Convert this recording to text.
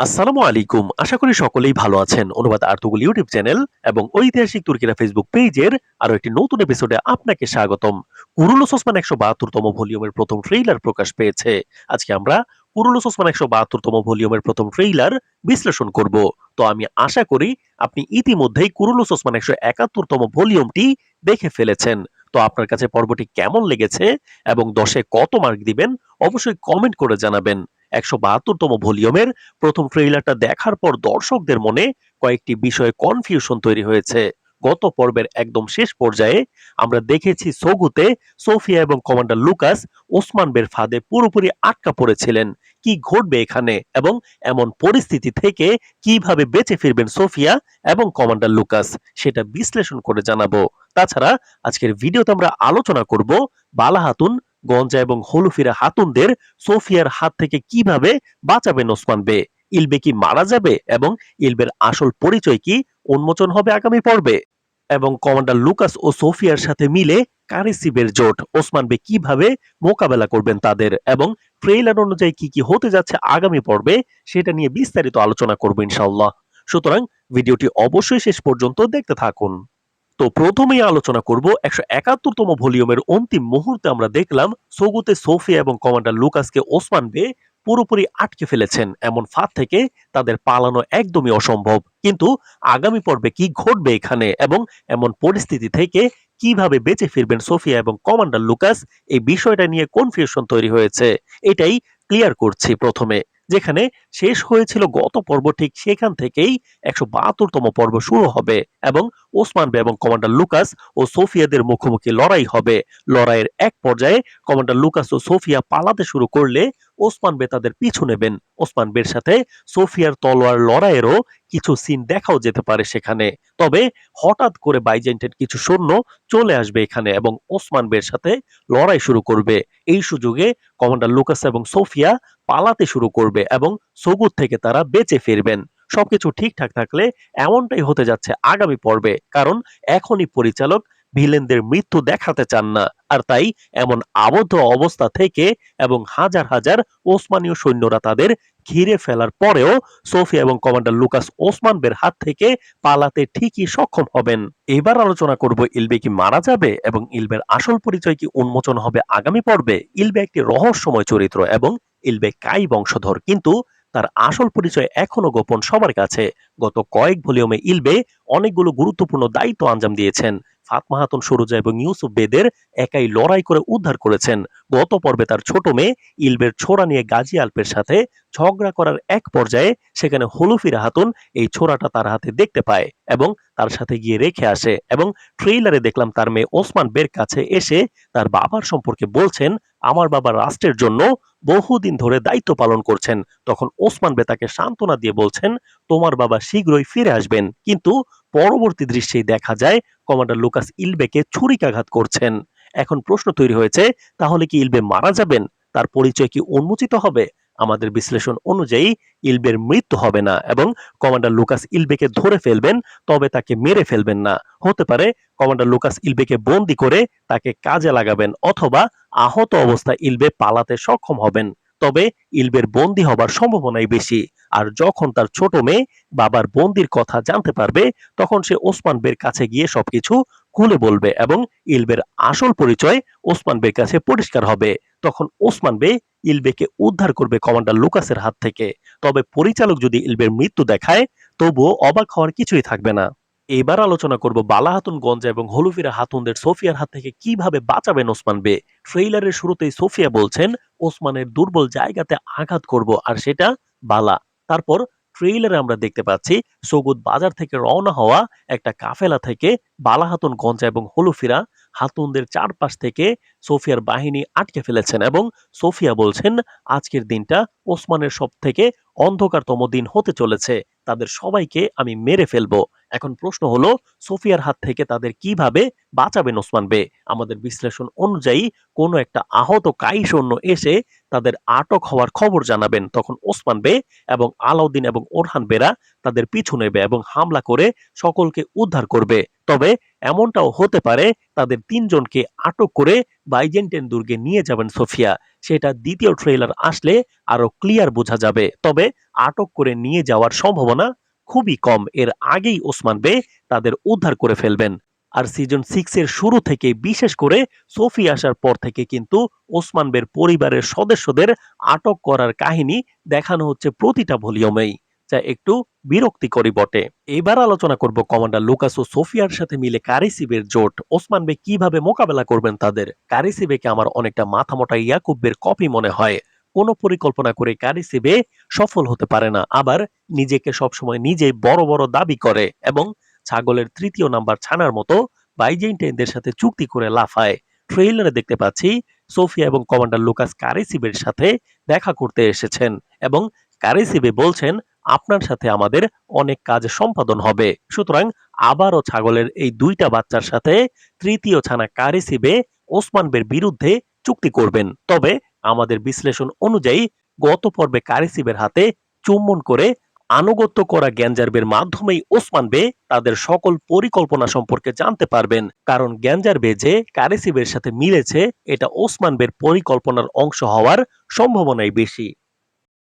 আসসালামু আলাইকুম। আশা করি সকলেই ভালো আছেন। অনুবাদ আর্তুগুল ইউটিউব চ্যানেল এবং ঐতিহাসিক তুর্কিরা ফেসবুক পেজের আরও একটি নতুন এপিসোডে আপনাকে স্বাগতম। কুরুলুস ওসমান একশো বাহাত্তরতম ভলিউমের প্রথম ট্রেইলার প্রকাশ পেয়েছে। আজকে আমরা কুরুলুস ওসমান একশো বাহাত্তরতম ভলিউমের প্রথম ট্রেইলার বিশ্লেষণ করব। তো আমি আশা করি আপনি ইতিমধ্যেই কুরুলুস ওসমান একশো একাত্তরতম ভলিউমটি দেখে ফেলেছেন। তো আপনার কাছে পর্বটি কেমন লেগেছে এবং দশে কত মার্ক দিবেন অবশ্যই কমেন্ট করে জানাবেন। একশো বাহাত্তরতম ভলিউমের প্রথম ট্রেইলারটা দেখার পর দর্শকদের মনে কয়েকটি বিষয়ে কনফিউশন তৈরি হয়েছে। গত পর্বের একদম শেষ পর্যায়ে আমরা দেখেছি সগুতে সোফিয়া এবং কমান্ডার লুকাস ওসমান বের ফাঁদে পুরোপুরি আটকা পড়েছিলেন। কি ঘটবে এখানে এবং এমন পরিস্থিতি থেকে কীভাবে বেঁচে ফিরবেন সোফিয়া এবং কমান্ডার লুকাস সেটা বিশ্লেষণ করে জানাব। তাছাড়া আজকের ভিডিওতে আমরা আলোচনা করব বালা হাতুন গঞ্জা এবং হলুফিরা হাতুনদের সোফিয়ার হাত থেকে কীভাবে বাঁচাবেন ওসমান বে? ইলবে কি মারা যাবে এবং ইলবের আসল পরিচয় কি উন্মোচন হবে আগামী পর্বে? এবং কমান্ডার লুকাস ও সোফিয়ার সাথে মিলে কারিসিবের জোট ওসমান বে কীভাবে মোকাবেলা করবেন তাদের? এবং ট্রেইলার অনুযায়ী কি কি হতে যাচ্ছে আগামী পর্বে সেটা নিয়ে বিস্তারিত আলোচনা করব ইনশাল্লাহ সুতরাং ভিডিওটি অবশ্যই শেষ পর্যন্ত দেখতে থাকুন। তো প্রথমেই আলোচনা করব একশো একাত্তরতম ভলিউমের অন্তিম মুহূর্তে আমরা দেখলাম সৌগুতে সোফিয়া এবং কমান্ডার লুকাসকে ওসমান বে পুরোপুরি আটকে ফেলেছেন। এমন ফাঁদ থেকে তাদের পালানো একদমই অসম্ভব। কিন্তু আগামী পর্বে কি ঘটবে এখানে এবং এমন পরিস্থিতি থেকে কীভাবে বেঁচে ফিরবেন সোফিয়া এবং কমান্ডার লুকাস, এই বিষয়টা নিয়ে কনফিউশন তৈরি হয়েছে। এটাই ক্লিয়ার করছি প্রথমে। যেখানে শেষ হয়েছিল গত পর্ব ঠিক সেখান থেকেই একশো বাহাত্তরতম পর্ব শুরু হবে এবং ওসমান বে এবং কমান্ডার লুকাস ও সোফিয়াদের মুখোমুখি লড়াই হবে। লড়াইয়ের এক পর্যায়ে কমান্ডার লুকাস ও সোফিয়া পালাতে শুরু করলে ওসমান বে তাদের পিছু নেবেন। ওসমান বের সাথে সোফিয়ার তলোয়ার লড়াইয়েরও কিছু সিন দেখাও যেতে পারে সেখানে। তবে হঠাৎ করে বাইজেন্টের কিছু সৈন্য চলে আসবে এখানে এবং ওসমান বের সাথে লড়াই শুরু করবে। এই সুযোগে কমান্ডার লুকাস এবং সোফিয়া পালাতে শুরু করবে এবং সগুদ থেকে তারা বেঁচে ফিরবেন। সবকিছু ঠিকঠাক থাকলে এমনটাই হতে যাচ্ছে আগামী পর্বে, কারণ এখনই পরিচালক ভিলেনদের মৃত্যু দেখাতে চান না। আর তাই এমন আবদ্ধ অবস্থা থেকে এবং হাজার হাজার ওসমানীয় সৈন্যরা তাদের ঘিরে ফেলার পরেও সোফিয়া এবং কমান্ডার লুকাস ওসমান বের হাত থেকে পালাতে ঠিকই সক্ষম হবেন। এবার আলোচনা করব ইলবে কি মারা যাবে এবং ইলবের আসল পরিচয় কি উন্মোচন হবে আগামী পর্বে। ইলবে একটি রহস্যময় চরিত্র এবং ইলবে কাই বংশধর, কিন্তু তার আসল পরিচয় এখনও গোপন সবার কাছে। গত কয়েক ভলিউমে ইলবে অনেকগুলো গুরুত্বপূর্ণ দায়িত্ব আঞ্জাম দিয়েছেন। ফাতমা হাতুন সরুজা এবং ইউসুফ বেদের একাই লড়াই করে উদ্ধার করেছেন। গত পর্বে তার ছোট মেয়ে ইলবের ছোড়া নিয়ে গাজী আলপের সাথে ঝগড়া করার এক পর্যায়ে সেখানে হলুফিরা হাতুন এই ছোড়াটা তার হাতে দেখতে পায় এবং তার সাথে গিয়ে রেখে আসে এবং ট্রেইলারে দেখলাম তার মেয়ে ওসমান বের কাছে এসে তার বাবার সম্পর্কে বলছেন, আমার বাবা রাষ্ট্রের জন্য বহুদিন ধরে দায়িত্ব পালন করছেন। তখন ওসমান বেতাকে সান্ত্বনা দিয়ে বলছেন, তোমার বাবা শীঘ্রই ফিরে আসবেন। কিন্তু পরবর্তী দৃশ্যেই দেখা যায়, কমান্ডার লুকাস ইলবেকে ছুরিকাঘাত করছেন। এখন প্রশ্ন তৈরি হয়েছে, তাহলে কি ইলবে মারা যাবেন? তার পরিচয় কি উন্মোচিত হবে? আমাদের বিশ্লেষণ অনুযায়ী ইলবের মৃত্যু হবে না এবং কমান্ডার লুকাস ইলবেকে ধরে ফেলবেন, তবে তাকে মেরে ফেলবেন না। হতে পারে কমান্ডার লুকাস ইলবেকে বন্দি করে তাকে কাজে লাগাবেন অথবা আহত অবস্থায় ইলবে পালাতে সক্ষম হবেন, তবে ইলবের বন্দি হবার সম্ভাবনাই বেশি। আর যখন তার ছোট মেয়ে বাবার বন্দির কথা জানতে পারবে, তখন সে ওসমান বের কাছে গিয়ে সবকিছু খুলে বলবে এবং ইলবের আসল পরিচয় ওসমান বের কাছে পরিষ্কার হবে। তখন ওসমান বে ইলবেকে উদ্ধার করবে কমান্ডার লুকাসের হাত থেকে। তবে পরিচালক যদি ইলবের মৃত্যু দেখায়, তবুও অবাক হওয়ার কিছুই থাকবে না। এবার আলোচনা করব বালা হাতুন গঞ্জা এবং হলুফিরা হাতুনদের সোফিয়ার হাত থেকে কীভাবে বাঁচাবেন ওসমান বে। ট্রেইলারের শুরুতেই সোফিয়া বলছেন, ওসমানের দুর্বল জায়গাতে আঘাত করব, আর সেটা বালা। তারপর ট্রেইলারে আমরা দেখতে পাচ্ছি, সগুদ বাজার থেকে রওনা হওয়া একটা কাফেলা থেকে বালা হাতুন গঞ্জা এবং হলুফিরা হাতুনদের চারপাশ থেকে সোফিয়ার বাহিনী আটকে ফেলেছেন এবং সোফিয়া বলছেন, আজকের দিনটা ওসমানের সব থেকে অন্ধকারতম দিন হতে চলেছে। তাদের সবাইকে আমি মেরে ফেলব। এখন প্রশ্ন হলো, সোফিয়ার হাত থেকে তাদের কীভাবে বাঁচাবেন ওসমান বে? আমাদের বিশ্লেষণ অনুযায়ী কোনো একটা আহত কাই সৈন্য এসে তাদের আটক হওয়ার খবর জানাবেন। তখন ওসমান বে এবং আলাউদ্দিন এবং ওরহান বেরা তাদের পিছু নেবে এবং হামলা করে সকলকে উদ্ধার করবে। তবে এমনটাও হতে পারে, তাদের তিনজনকে আটক করে বাইজেন্টেন দুর্গে নিয়ে যাবেন সোফিয়া। সেটা দ্বিতীয় ট্রেলার আসলে আরও ক্লিয়ার বোঝা যাবে। তবে আটক করে নিয়ে যাওয়ার সম্ভাবনা খুবই কম। এর আগেই ওসমান বে তাদের উদ্ধার করে ফেলবেন। আর সিজন সিক্স এর শুরু থেকে বিশেষ করে সোফি আসার পর থেকে কিন্তু ওসমান বের পরিবারের সদস্যদের আটক করার কাহিনী দেখানো হচ্ছে প্রতিটা ভলিউমেই, যা একটু বিরক্তিকরই বটে। এবার আলোচনা করব কমান্ডার লুকাস ও সোফিয়ার সাথে মিলে কারিসিবের জোট। ওসমান বে কীভাবে মোকাবেলা করবেন তাদের? কারিসিবেকে আমার অনেকটা মাথামোটা ইয়াকুবের কপি মনে হয়। কোনো পরিকল্পনা করে কারিসিবে সফল হতে পারে না। আবার নিজেকে সবসময় নিজে বড় বড় দাবি করে এবং ছাগলের তৃতীয় নাম্বার ছানার মতো বাইজেন্টাইনদের সাথে চুক্তি করে লাফায়। ট্রেইলারে দেখতে পাচ্ছি সোফিয়া এবং কমান্ডার লুকাস কারিসিবের সাথে দেখা করতে এসেছেন এবং কারিসিবে বলছেন, আপনার সাথে আমাদের অনেক কাজ সম্পাদন হবে। সুতরাং আবারও ছাগলের এই দুইটা বাচ্চার সাথে তৃতীয় ছানা কারিসিবে ওসমানবের বিরুদ্ধে চুক্তি করবেন। তবে আমাদের বিশ্লেষণ অনুযায়ী গত পর্বে কারিসিবের হাতে চুম্বন করে আনুগত্য করা গ্যাঞ্জারবের মাধ্যমেই ওসমান বে তাদের সকল পরিকল্পনা সম্পর্কে জানতে পারবেন। কারণ গ্যাঞ্জার বে যে কারেসিবের সাথে মিলেছে, এটা ওসমান বের পরিকল্পনার অংশ হওয়ার সম্ভাবনাই বেশি।